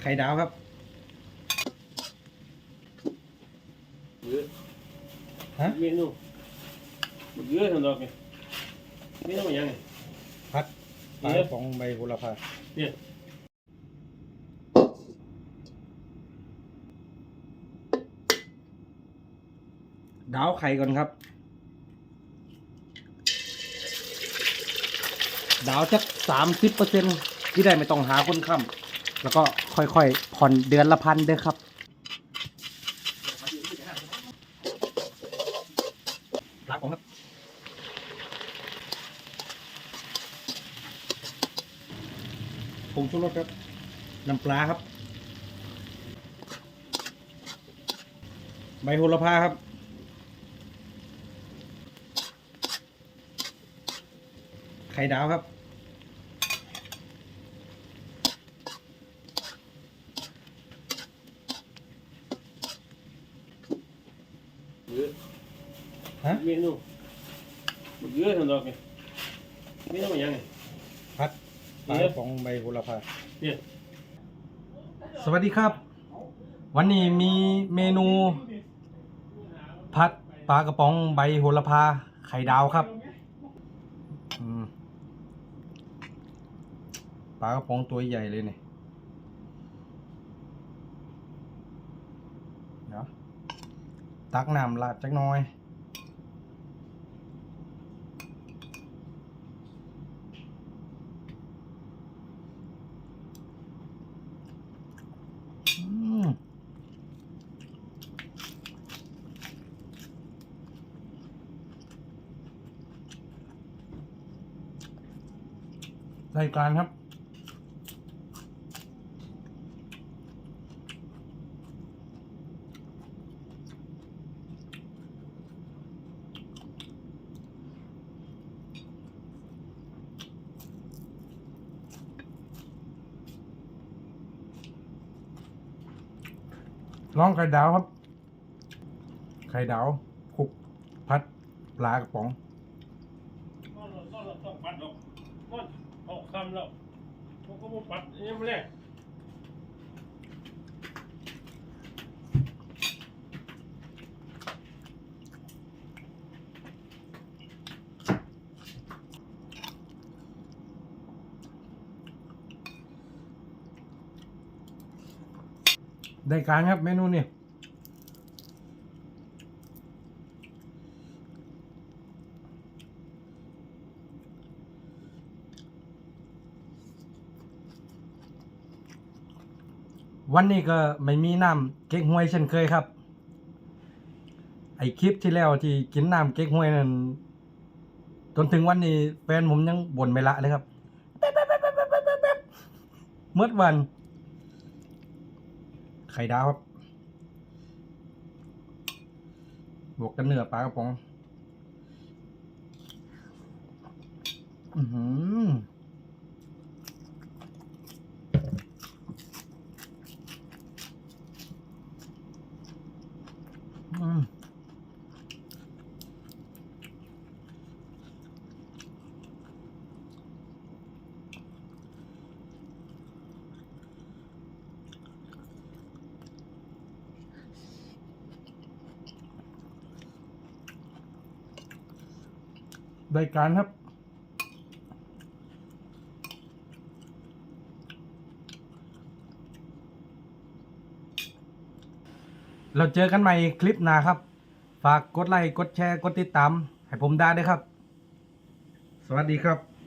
ไข่ดาวครับเยอะฮะเมนูเยอะทั้งดอกไงเมนูยังไงพัดปลากระป๋องใบโหระพาเนี่ยดาวไข่ก่อนครับ ดาวจักสามสิบเปอร์เซ็นที่ได้ไม่ต้องหาคนค้ำแล้วก็ ค่อยๆผ่อนเดือนละพันเด้อครับรักผมครับ ผงชูรสครับ น้ำปลาครับ ใบโหระพาครับ ไข่ดาวครับ เยอะฮะ เมนูเยอะทั้งดอกไงเมนูยังไงพัดปลากระป๋องใบโหระพา เนี่ยสวัสดีครับ วันนี้มีเมนู พัดปลากระป๋องใบโหระพาไข่ดาวครับอืมปลากระป๋องตัวใหญ่เลยเนี่ยเดี๋ยว ตักน้ำราดจักน่อย รายการครับ น้องไข่ดาวครับ ไข่ดาวคุกพัดปลากระป๋องก็ต้องปัดหรอกก็ออกคำแล้วพวกก็มาปัดนี่ไม่แร ได้การครับเมนูนี่วันนี้ก็ไม่มีน้ำเก๊กฮวยเช่นเคยครับ ไอคลิปที่แล้วที่กินน้ำเก๊กฮวยนั่นจนถึงวันนี้แฟนผมยังบ่นไม่ละเลยครับเมื่อวัน ข่ดาวครับ บวกกันเนื้อปลากระป๋องอือหืออืม ได้การครับ เราเจอกันใหม่คลิปหน้าครับ ฝากกดไลค์ กดแชร์ กดติดตาม ให้ผมได้ด้วยครับ สวัสดีครับ